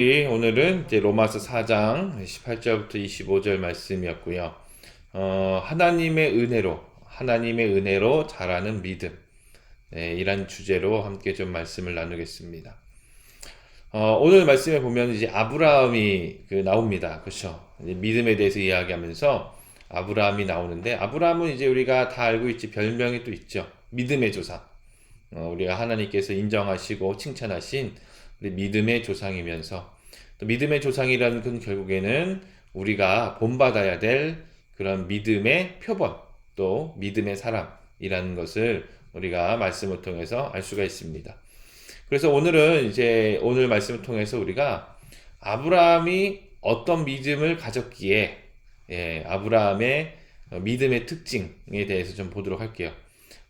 이 오늘은 이제 로마서 4장 18절부터 25절 말씀이었고요. 어, 하나님의 은혜로 하나님의 은혜로 자라는 믿음 네, 이란 주제로 함께 좀 말씀을 나누겠습니다. 어, 오늘 말씀에 보면 이제 아브라함이 그 나옵니다. 그렇죠? 믿음에 대해서 이야기하면서 아브라함이 나오는데 아브라함은 이제 우리가 다 알고 있지 별명이 또 있죠. 믿음의 조상. 어, 우리가 하나님께서 인정하시고 칭찬하신 믿음의 조상이면서 또 믿음의 조상이라는 건 결국에는 우리가 본받아야 될 그런 믿음의 표본 또 믿음의 사람이라는 것을 우리가 말씀을 통해서 알 수가 있습니다. 그래서 오늘은 이제 오늘 말씀을 통해서 우리가 아브라함이 어떤 믿음을 가졌기에 예, 아브라함의 믿음의 특징에 대해서 좀 보도록 할게요.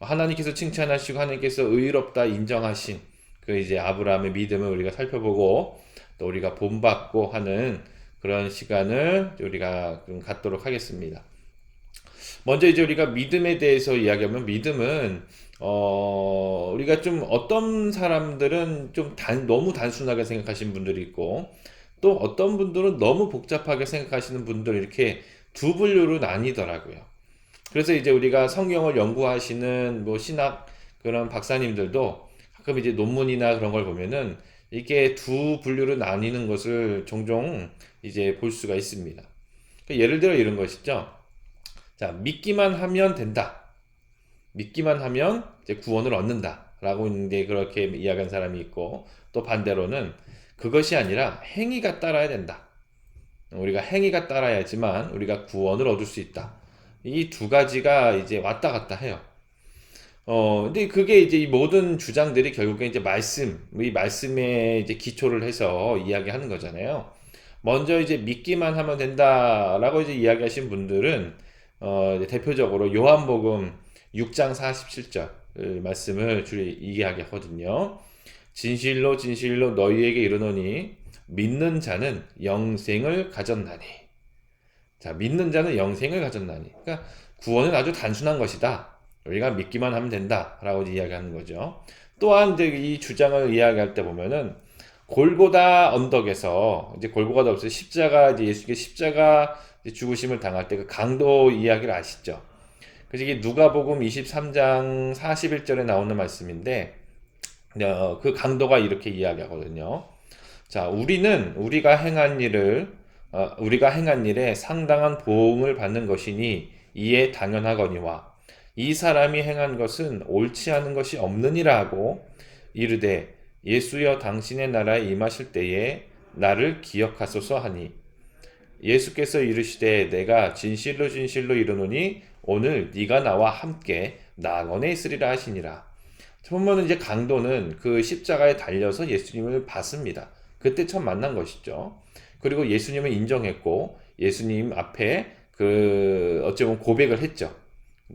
하나님께서 칭찬하시고 하나님께서 의롭다 인정하신 그 이제 아브라함의 믿음을 우리가 살펴보고 또 우리가 본받고 하는 그런 시간을 우리가 좀 갖도록 하겠습니다. 먼저 이제 우리가 믿음에 대해서 이야기하면 믿음은 어 우리가 좀 어떤 사람들은 좀 단, 너무 단순하게 생각하시는 분들이 있고 또 어떤 분들은 너무 복잡하게 생각하시는 분들 이렇게 두 분류로 나뉘더라고요. 그래서 이제 우리가 성경을 연구하시는 뭐 신학 그런 박사님들도 가끔 이제 논문이나 그런 걸 보면은 이게 두 분류로 나뉘는 것을 종종 이제 볼 수가 있습니다. 그러니까 예를 들어 이런 것이죠. 자, 믿기만 하면 된다. 믿기만 하면 이제 구원을 얻는다. 라고 이제 그렇게 이야기한 사람이 있고, 또 반대로는 그것이 아니라 행위가 따라야 된다. 우리가 행위가 따라야지만 우리가 구원을 얻을 수 있다. 이 두 가지가 이제 왔다 갔다 해요. 어, 근데 그게 이제 이 모든 주장들이 결국에 이제 말씀, 이 말씀에 이제 기초를 해서 이야기하는 거잖아요. 먼저 이제 믿기만 하면 된다라고 이제 이야기하신 분들은 어, 이제 대표적으로 요한복음 6장 47절 말씀을 주로 이야기하거든요. 진실로 진실로 너희에게 이르노니 믿는 자는 영생을 가졌나니. 자, 믿는 자는 영생을 가졌나니. 그러니까 구원은 아주 단순한 것이다. 우리가 믿기만 하면 된다라고 이야기하는 거죠. 또한 이제 이 주장을 이야기할 때 보면은 골고다 언덕에서 이제 골고가도 없어요. 십자가 이제 예수께 십자가 죽으심을 당할 때 그 강도 이야기를 아시죠? 그래서 이게 누가복음 23장 41절에 나오는 말씀인데 어, 그 강도가 이렇게 이야기하거든요. 자, 우리는 우리가 행한 일을 어, 우리가 행한 일에 상당한 보응을 받는 것이니 이에 당연하거니와 이 사람이 행한 것은 옳지 않은 것이 없느니라 하고 이르되 예수여 당신의 나라에 임하실 때에 나를 기억하소서 하니 예수께서 이르시되 내가 진실로 진실로 이르노니 오늘 네가 나와 함께 낙원에 있으리라 하시니라. 보면 이제 강도는 그 십자가에 달려서 예수님을 봤습니다. 그때 처음 만난 것이죠. 그리고 예수님을 인정했고 예수님 앞에 그 어찌 보면 고백을 했죠.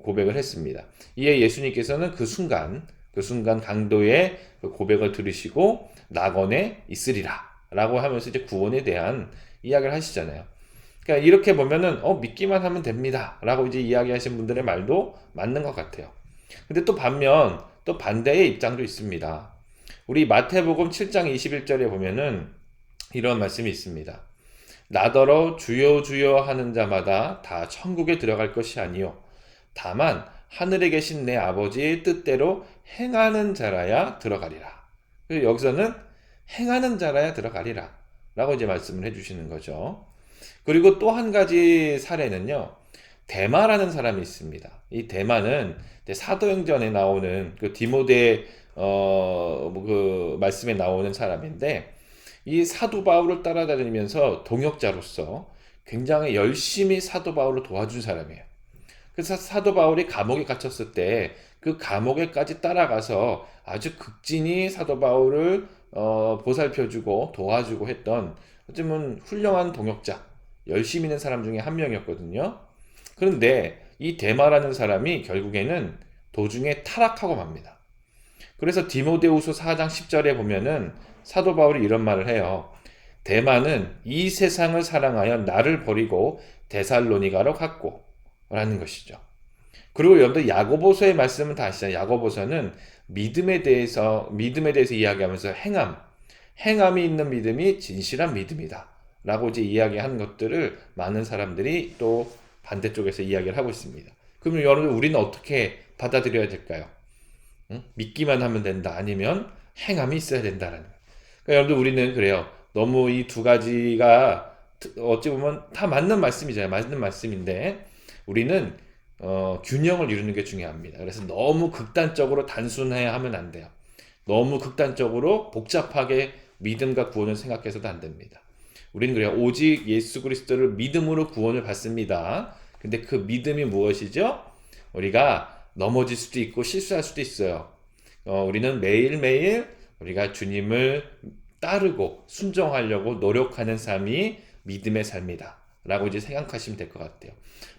고백을 했습니다. 이에 예수님께서는 그 순간 그 순간 강도의 그 고백을 들으시고 낙원에 있으리라 라고 하면서 이제 구원에 대한 이야기를 하시잖아요. 그러니까 이렇게 보면은 어 믿기만 하면 됩니다 라고 이제 이야기하신 분들의 말도 맞는 것 같아요. 근데 또 반면 또 반대의 입장도 있습니다. 우리 마태복음 7장 21절에 보면은 이런 말씀이 있습니다. 나더러 주여 주여 하는 자마다 다 천국에 들어갈 것이 아니요 다만 하늘에 계신 내 아버지의 뜻대로 행하는 자라야 들어가리라. 여기서는 행하는 자라야 들어가리라. 라고 이제 말씀을 해주시는 거죠. 그리고 또 한 가지 사례는요. 대마라는 사람이 있습니다. 이 대마는 사도행전에 나오는 그 디모데 어그 말씀에 나오는 사람인데 이 사도 바울을 따라다니면서 동역자로서 굉장히 열심히 사도 바울을 도와준 사람이에요. 그래서 사도 바울이 감옥에 갇혔을 때 그 감옥에까지 따라가서 아주 극진히 사도 바울을 어, 보살펴주고 도와주고 했던 어쩌면 훌륭한 동역자, 열심히 있는 사람 중에 한 명이었거든요. 그런데 이 대마라는 사람이 결국에는 도중에 타락하고 맙니다. 그래서 디모데우서 4장 10절에 보면은 사도 바울이 이런 말을 해요. 대마는 이 세상을 사랑하여 나를 버리고 데살로니가로 갔고 라는 것이죠. 그리고 여러분들 야고보서의 말씀은 다 아시잖아요. 야고보서는 믿음에 대해서 믿음에 대해서 이야기하면서 행함, 행함이 있는 믿음이 진실한 믿음이다. 라고 이제 이야기하는 것들을 많은 사람들이 또 반대쪽에서 이야기를 하고 있습니다. 그러면 여러분 우리는 어떻게 받아들여야 될까요? 응? 믿기만 하면 된다. 아니면 행함이 있어야 된다라는. 그러니까 여러분들 우리는 그래요. 너무 이 두 가지가 어찌 보면 다 맞는 말씀이잖아요. 맞는 말씀인데 우리는 어, 균형을 이루는 게 중요합니다. 그래서 너무 극단적으로 단순해야 하면 안 돼요. 너무 극단적으로 복잡하게 믿음과 구원을 생각해서도 안 됩니다. 우리는 그래요. 오직 예수 그리스도를 믿음으로 구원을 받습니다. 근데 그 믿음이 무엇이죠? 우리가 넘어질 수도 있고 실수할 수도 있어요. 어, 우리는 매일매일 우리가 주님을 따르고 순종하려고 노력하는 삶이 믿음의 삶이다. 라고 이제 생각하시면 될 것 같아요.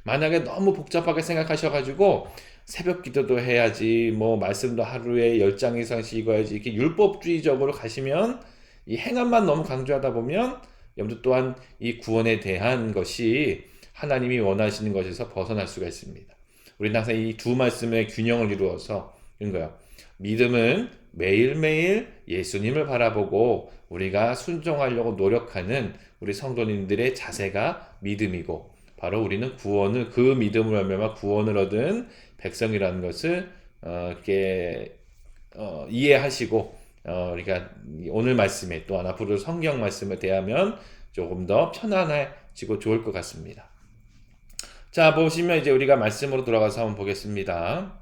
만약에 너무 복잡하게 생각하셔가지고 새벽 기도도 해야지, 뭐 말씀도 하루에 10장 이상씩 읽어야지, 이렇게 율법주의적으로 가시면 이 행함만 너무 강조하다 보면 여러분들 또한 이 구원에 대한 것이 하나님이 원하시는 것에서 벗어날 수가 있습니다. 우리는 항상 이 두 말씀의 균형을 이루어서 거예요. 믿음은 매일매일 예수님을 바라보고 우리가 순종하려고 노력하는 우리 성도님들의 자세가 믿음이고 바로 우리는 구원을 그 믿음으로 하면 구원을 얻은 백성이라는 것을 어, 이렇게 어, 이해하시고 어, 우리가 오늘 말씀에 또한 앞으로 성경 말씀을 대하면 조금 더 편안해지고 좋을 것 같습니다. 자 보시면 이제 우리가 말씀으로 돌아가서 한번 보겠습니다.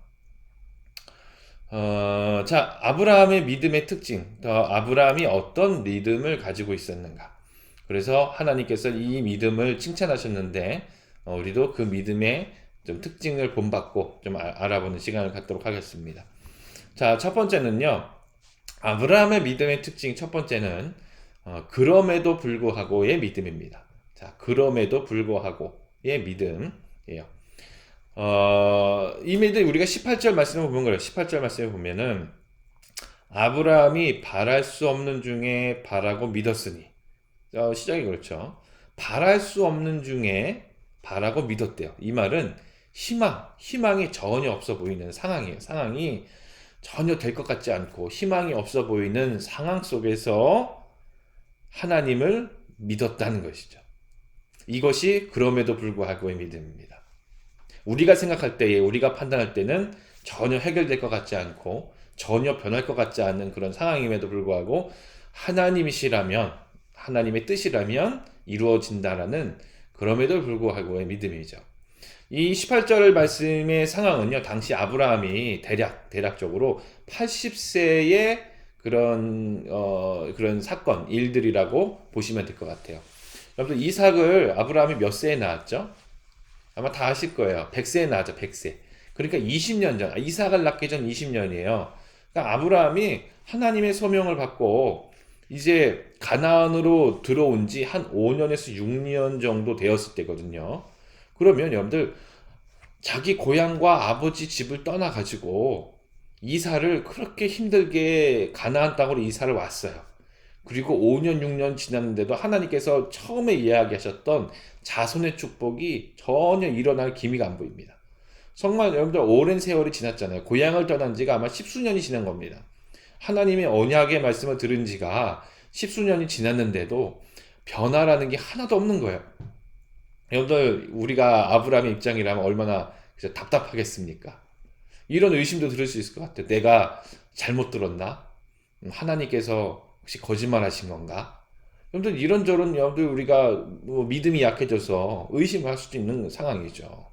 어, 자, 아브라함의 믿음의 특징, 더 아브라함이 어떤 믿음을 가지고 있었는가. 그래서 하나님께서 이 믿음을 칭찬하셨는데, 어, 우리도 그 믿음의 좀 특징을 본받고 좀 아, 알아보는 시간을 갖도록 하겠습니다. 자, 첫 번째는요, 아브라함의 믿음의 특징 첫 번째는, 어, 그럼에도 불구하고의 믿음입니다. 자, 그럼에도 불구하고의 믿음이에요. 어, 이미들 우리가 18절 말씀을 보면 그래요. 18절 말씀을 보면은 아브라함이 바랄 수 없는 중에 바라고 믿었으니 어, 시작이 그렇죠. 바랄 수 없는 중에 바라고 믿었대요. 이 말은 희망, 희망이 전혀 없어 보이는 상황이에요. 상황이 전혀 될 것 같지 않고 희망이 없어 보이는 상황 속에서 하나님을 믿었다는 것이죠. 이것이 그럼에도 불구하고의 믿음입니다. 우리가 생각할 때에 우리가 판단할 때는 전혀 해결될 것 같지 않고 전혀 변할 것 같지 않은 그런 상황임에도 불구하고 하나님이시라면 하나님의 뜻이라면 이루어진다라는 그럼에도 불구하고의 믿음이죠. 이 18절 말씀의 상황은요, 당시 아브라함이 대략, 대략적으로 80세의 그런, 어, 그런 사건, 일들이라고 보시면 될 것 같아요. 여러분, 이삭을 아브라함이 몇 세에 낳았죠? 아마 다 아실 거예요. 100세에 낳았죠, 100세. 그러니까 20년 전, 아, 이삭을 낳기 전 20년이에요. 그러니까 아브라함이 하나님의 소명을 받고 이제 가나안으로 들어온 지 한 5년에서 6년 정도 되었을 때거든요. 그러면 여러분들 자기 고향과 아버지 집을 떠나 가지고 이사를 그렇게 힘들게 가나안 땅으로 이사를 왔어요. 그리고 5년, 6년 지났는데도 하나님께서 처음에 이야기하셨던 자손의 축복이 전혀 일어날 기미가 안 보입니다. 정말 여러분들 오랜 세월이 지났잖아요. 고향을 떠난 지가 아마 십수년이 지난 겁니다. 하나님의 언약의 말씀을 들은 지가 십수년이 지났는데도 변화라는 게 하나도 없는 거예요. 여러분들, 우리가 아브라함의 입장이라면 얼마나 답답하겠습니까? 이런 의심도 들을 수 있을 것 같아요. 내가 잘못 들었나? 하나님께서 혹시 거짓말 하신 건가? 여러분들 이런저런 여러분들 우리가 뭐 믿음이 약해져서 의심할 수도 있는 상황이죠.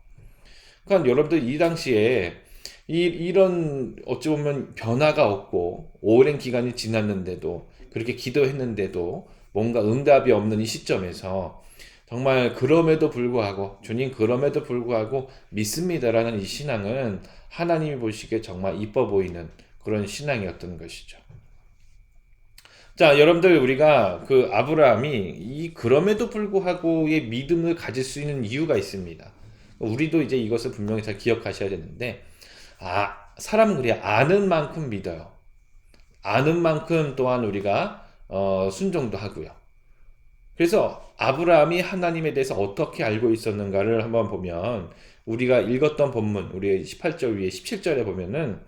그러니까 여러분들 이 당시에 이, 이 런 어찌 보면 변화가 없고 오랜 기간이 지났는데도 그렇게 기도했는데도 뭔가 응답이 없는 이 시점에서 정말 그럼에도 불구하고 주님 그럼에도 불구하고 믿습니다라는 이 신앙은 하나님이 보시기에 정말 이뻐 보이는 그런 신앙이었던 것이죠. 자, 여러분들 우리가 그 아브라함이 이 그럼에도 불구하고의 믿음을 가질 수 있는 이유가 있습니다. 우리도 이제 이것을 분명히 잘 기억하셔야 되는데 아, 사람은 그래 아는 만큼 믿어요. 아는 만큼 또한 우리가 어, 순종도 하고요. 그래서 아브라함이 하나님에 대해서 어떻게 알고 있었는가를 한번 보면 우리가 읽었던 본문 우리 18절 위에 17절에 보면은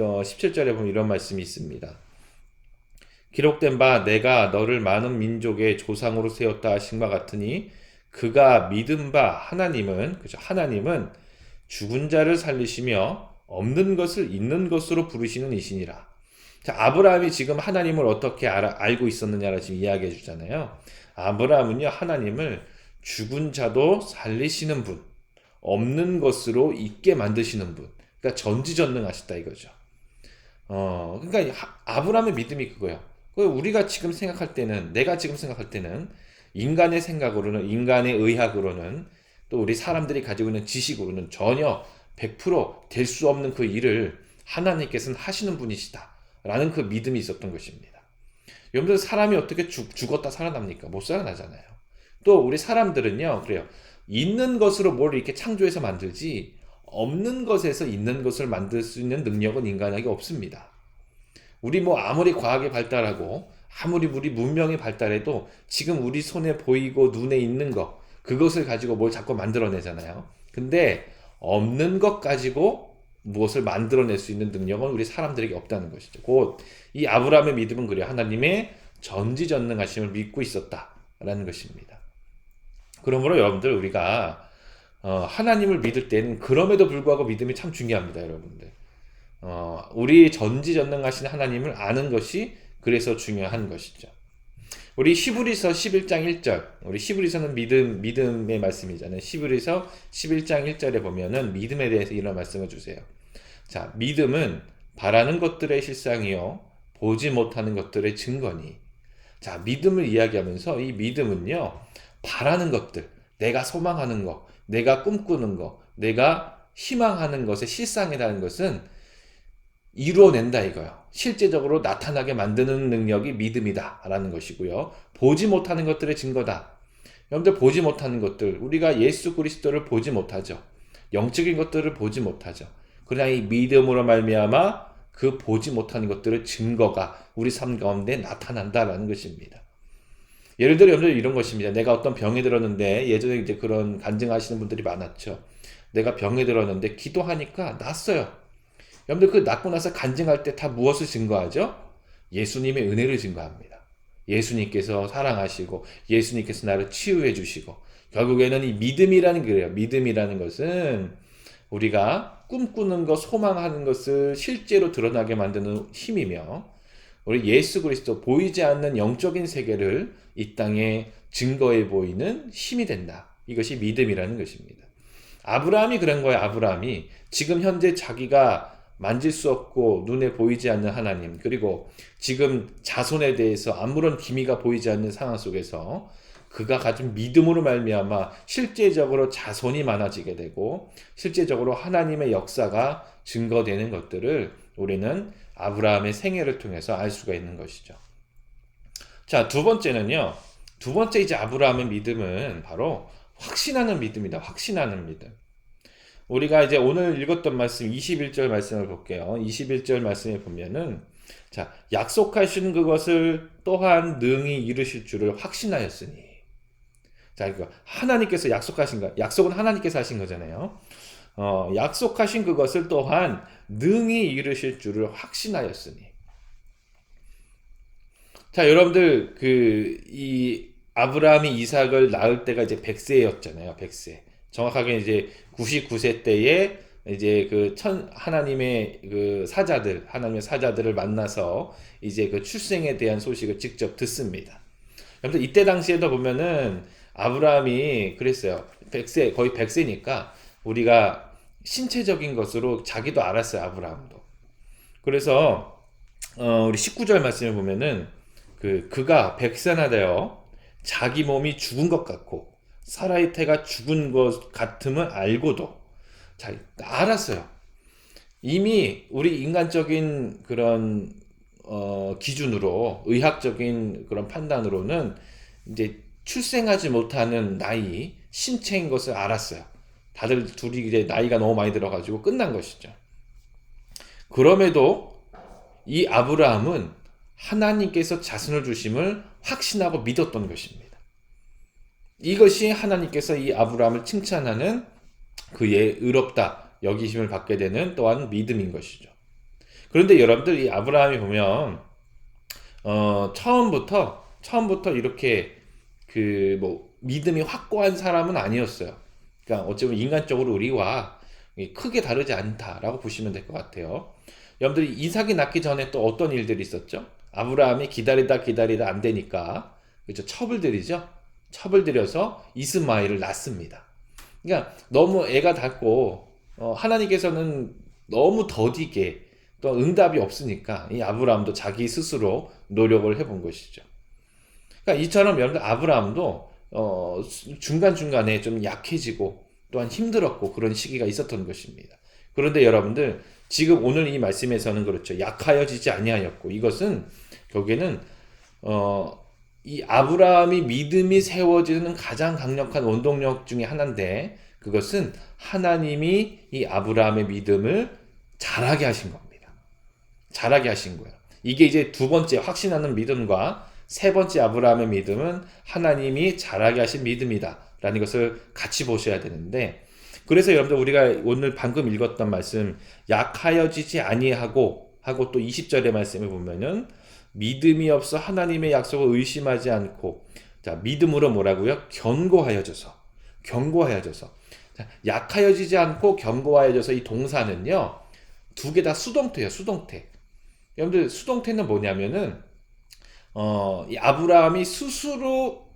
어, 17절에 보면 이런 말씀이 있습니다. 기록된 바 내가 너를 많은 민족의 조상으로 세웠다 하신 바 같으니 그가 믿은 바 하나님은 그죠 하나님은 죽은 자를 살리시며 없는 것을 있는 것으로 부르시는 이신이라. 자, 아브라함이 지금 하나님을 어떻게 알아, 알고 있었느냐를 지금 이야기해 주잖아요. 아브라함은요, 하나님을 죽은 자도 살리시는 분, 없는 것으로 있게 만드시는 분. 그러니까 전지전능하시다 이거죠. 어, 그러니까 하- 아브라함의 믿음이 그거예요. 그 우리가 지금 생각할 때는, 내가 지금 생각할 때는 인간의 생각으로는, 인간의 의학으로는 또 우리 사람들이 가지고 있는 지식으로는 전혀 100%될 수 없는 그 일을 하나님께서는 하시는 분이시다. 라는 그 믿음이 있었던 것입니다. 여러분들 사람이 어떻게 죽, 죽었다 살아납니까? 못 살아나잖아요. 또 우리 사람들은요, 그래요. 있는 것으로 뭘 이렇게 창조해서 만들지, 없는 것에서 있는 것을 만들 수 있는 능력은 인간에게 없습니다. 우리 뭐 아무리 과학이 발달하고, 아무리 우리 문명이 발달해도 지금 우리 손에 보이고 눈에 있는 것, 그것을 가지고 뭘 자꾸 만들어내잖아요. 근데 없는 것 가지고 무엇을 만들어낼 수 있는 능력은 우리 사람들에게 없다는 것이죠. 곧 이 아브라함의 믿음은 그래요. 하나님의 전지전능하심을 믿고 있었다라는 것입니다. 그러므로 여러분들 우리가 어, 하나님을 믿을 때는 그럼에도 불구하고 믿음이 참 중요합니다, 여러분들. 어, 우리 전지전능하신 하나님을 아는 것이 그래서 중요한 것이죠. 우리 히브리서 11장 1절. 우리 히브리서는 믿음 믿음의 말씀이잖아요. 히브리서 11장 1절에 보면은 믿음에 대해서 이런 말씀을 주세요. 자, 믿음은 바라는 것들의 실상이요 보지 못하는 것들의 증거니. 자, 믿음을 이야기하면서 이 믿음은요. 바라는 것들, 내가 소망하는 것, 내가 꿈꾸는 것, 내가 희망하는 것의 실상이라는 것은 이루어낸다 이거요. 실제적으로 나타나게 만드는 능력이 믿음이다라는 것이고요. 보지 못하는 것들의 증거다. 여러분들 보지 못하는 것들, 우리가 예수 그리스도를 보지 못하죠. 영적인 것들을 보지 못하죠. 그러나 이 믿음으로 말미암아 그 보지 못하는 것들의 증거가 우리 삶 가운데 나타난다라는 것입니다. 예를 들어 여러분들 이런 것입니다. 내가 어떤 병에 들었는데 예전에 이제 그런 간증하시는 분들이 많았죠. 내가 병에 들었는데 기도하니까 낫어요. 여러분들 그 낫고 나서 간증할 때 다 무엇을 증거하죠? 예수님의 은혜를 증거합니다. 예수님께서 사랑하시고 예수님께서 나를 치유해 주시고 결국에는 이 믿음이라는 게 그래요. 믿음이라는 것은 우리가 꿈꾸는 것, 소망하는 것을 실제로 드러나게 만드는 힘이며 우리 예수 그리스도 보이지 않는 영적인 세계를 이 땅에 증거해 보이는 힘이 된다. 이것이 믿음이라는 것입니다. 아브라함이 그런 거예요. 아브라함이 지금 현재 자기가 만질 수 없고 눈에 보이지 않는 하나님 그리고 지금 자손에 대해서 아무런 기미가 보이지 않는 상황 속에서 그가 가진 믿음으로 말미암아 실제적으로 자손이 많아지게 되고 실제적으로 하나님의 역사가 증거되는 것들을 우리는 아브라함의 생애를 통해서 알 수가 있는 것이죠. 자, 두 번째는요. 두 번째 이제 아브라함의 믿음은 바로 확신하는 믿음이다. 확신하는 믿음. 우리가 이제 오늘 읽었던 말씀 21절 말씀을 볼게요. 21절 말씀에 보면은 자, 약속하신 그것을 또한 능히 이루실 줄을 확신하였으니. 자, 이거 하나님께서 약속하신 거, 약속은 하나님께서 하신 거잖아요. 어, 약속하신 그것을 또한 능히 이루실 줄을 확신하였으니. 자, 여러분들 그 이 아브라함이 이삭을 낳을 때가 이제 100세였잖아요. 100세. 정확하게 이제 99세 때에 이제 그 천 하나님의 그 사자들 하나님의 사자들을 만나서 이제 그 출생에 대한 소식을 직접 듣습니다. 여러분들 이때 당시에도 보면은 아브라함이 그랬어요. 100세 거의 100세니까 우리가 신체적인 것으로 자기도 알았어요. 아브라함도. 그래서 어 우리 19절 말씀을 보면은 그 그가 백세나 되어 자기 몸이 죽은 것 같고 사라의 태가 죽은 것 같음을 알고도 자 알았어요. 이미 우리 인간적인 그런 어, 기준으로 의학적인 그런 판단으로는 이제 출생하지 못하는 나이 신체인 것을 알았어요. 다들 둘이 이제 나이가 너무 많이 들어가지고 끝난 것이죠. 그럼에도 이 아브라함은 하나님께서 자손을 주심을 확신하고 믿었던 것입니다. 이것이 하나님께서 이 아브라함을 칭찬하는 그의 의롭다 여기심을 받게 되는 또한 믿음인 것이죠. 그런데 여러분들 이 아브라함이 보면 어, 처음부터 처음부터 이렇게 그 뭐 믿음이 확고한 사람은 아니었어요. 그러니까 어쩌면 인간적으로 우리와 크게 다르지 않다라고 보시면 될 것 같아요. 여러분들이 이삭이 낳기 전에 또 어떤 일들이 있었죠? 아브라함이 기다리다 기다리다 안 되니까 그렇죠 첩을 들이죠. 첩을 들여서 이스마엘을 낳습니다. 그러니까 너무 애가 닿고 어, 하나님께서는 너무 더디게 또 응답이 없으니까 이 아브라함도 자기 스스로 노력을 해본 것이죠. 그러니까 이처럼 여러분들 아브라함도 어, 중간 중간에 좀 약해지고 또한 힘들었고 그런 시기가 있었던 것입니다. 그런데 여러분들 지금 오늘 이 말씀에서는 그렇죠. 약하여지지 아니하였고 이것은 결국에는 어, 이 아브라함이 믿음이 세워지는 가장 강력한 원동력 중에 하나인데 그것은 하나님이 이 아브라함의 믿음을 자라게 하신 겁니다. 자라게 하신 거예요. 이게 이제 두 번째 확신하는 믿음과 세 번째 아브라함의 믿음은 하나님이 자라게 하신 믿음이다. 라는 것을 같이 보셔야 되는데 그래서 여러분들 우리가 오늘 방금 읽었던 말씀 약하여지지 아니하고 하고 또 20절의 말씀을 보면은 믿음이 없어 하나님의 약속을 의심하지 않고 자 믿음으로 뭐라고요? 견고하여져서 견고하여져서 자, 약하여지지 않고 견고하여져서 이 동사는요 두 개 다 수동태예요 수동태 여러분들 수동태는 뭐냐면은 어, 이 아브라함이 스스로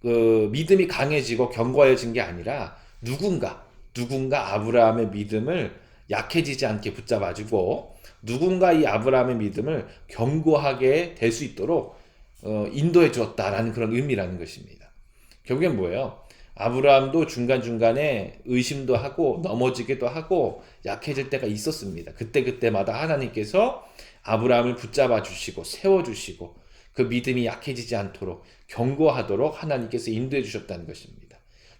그 믿음이 강해지고 견고해진 게 아니라 누군가 누군가 아브라함의 믿음을 약해지지 않게 붙잡아주고 누군가 이 아브라함의 믿음을 견고하게 될 수 있도록 어, 인도해 주었다라는 그런 의미라는 것입니다. 결국엔 뭐예요? 아브라함도 중간중간에 의심도 하고 넘어지기도 하고 약해질 때가 있었습니다. 그때그때마다 하나님께서 아브라함을 붙잡아 주시고 세워 주시고 그 믿음이 약해지지 않도록 견고하도록 하나님께서 인도해 주셨다는 것입니다.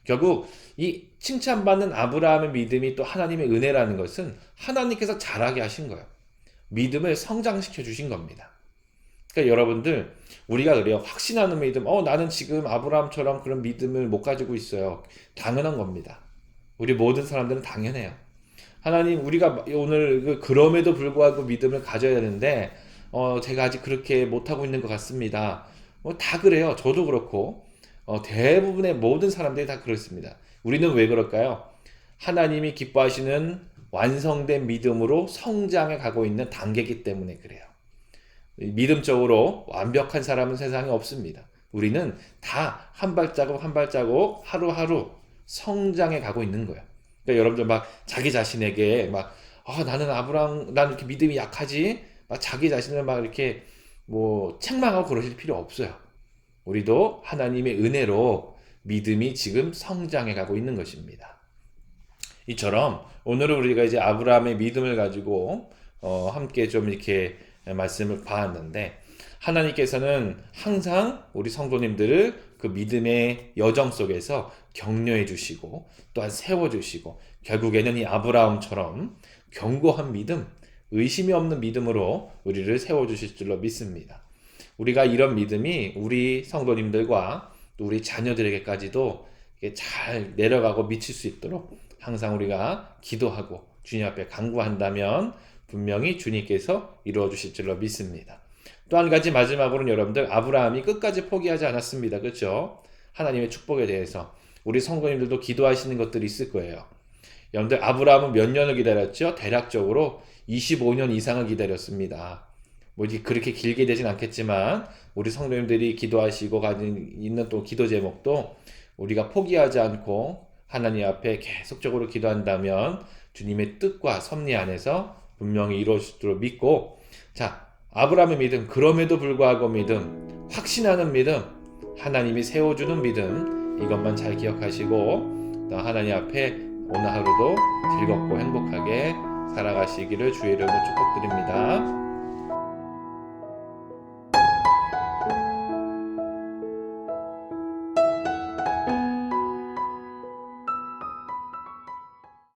결국 이 칭찬받는 아브라함의 믿음이 또 하나님의 은혜라는 것은 하나님께서 잘하게 하신 거예요. 믿음을 성장시켜 주신 겁니다. 그러니까 여러분들 우리가 그래요. 확신하는 믿음. 어 나는 지금 아브라함처럼 그런 믿음을 못 가지고 있어요. 당연한 겁니다. 우리 모든 사람들은 당연해요. 하나님 우리가 오늘 그 그럼에도 불구하고 믿음을 가져야 되는데 어 제가 아직 그렇게 못 하고 있는 것 같습니다. 뭐 다 그래요. 저도 그렇고 어 대부분의 모든 사람들이 다 그렇습니다. 우리는 왜 그럴까요? 하나님이 기뻐하시는 완성된 믿음으로 성장해 가고 있는 단계이기 때문에 그래요. 믿음적으로 완벽한 사람은 세상에 없습니다. 우리는 다 한 발자국 한 발자국 하루하루 성장해 가고 있는 거예요. 그러니까 여러분들 막 자기 자신에게 막 아, 나는 아브라함 나는 이렇게 믿음이 약하지 막 자기 자신을 막 이렇게 뭐 책망하고 그러실 필요 없어요. 우리도 하나님의 은혜로 믿음이 지금 성장해 가고 있는 것입니다. 이처럼 오늘은 우리가 이제 아브라함의 믿음을 가지고 어, 함께 좀 이렇게 말씀을 봐왔는데 하나님께서는 항상 우리 성도님들을 그 믿음의 여정 속에서 격려해 주시고 또한 세워 주시고 결국에는 이 아브라함처럼 견고한 믿음, 의심이 없는 믿음으로 우리를 세워 주실 줄로 믿습니다. 우리가 이런 믿음이 우리 성도님들과 또 우리 자녀들에게까지도 잘 내려가고 미칠 수 있도록 항상 우리가 기도하고 주님 앞에 간구한다면 분명히 주님께서 이루어 주실 줄로 믿습니다. 또 한 가지 마지막으로는 여러분들 아브라함이 끝까지 포기하지 않았습니다. 그렇죠? 하나님의 축복에 대해서 우리 성도님들도 기도하시는 것들이 있을 거예요. 여러분들 아브라함은 몇 년을 기다렸죠? 대략적으로 25년 이상을 기다렸습니다. 뭐 그렇게 길게 되진 않겠지만 우리 성도님들이 기도하시고 가진 있는 또 기도 제목도 우리가 포기하지 않고 하나님 앞에 계속적으로 기도한다면 주님의 뜻과 섭리 안에서 분명히 이루어질 줄 믿고 자 아브라함의 믿음 그럼에도 불구하고 믿음 확신하는 믿음 하나님이 세워주는 믿음 이것만 잘 기억하시고 또 하나님 앞에 오늘 하루도 즐겁고 행복하게 살아가시기를 주의 이름으로 축복드립니다.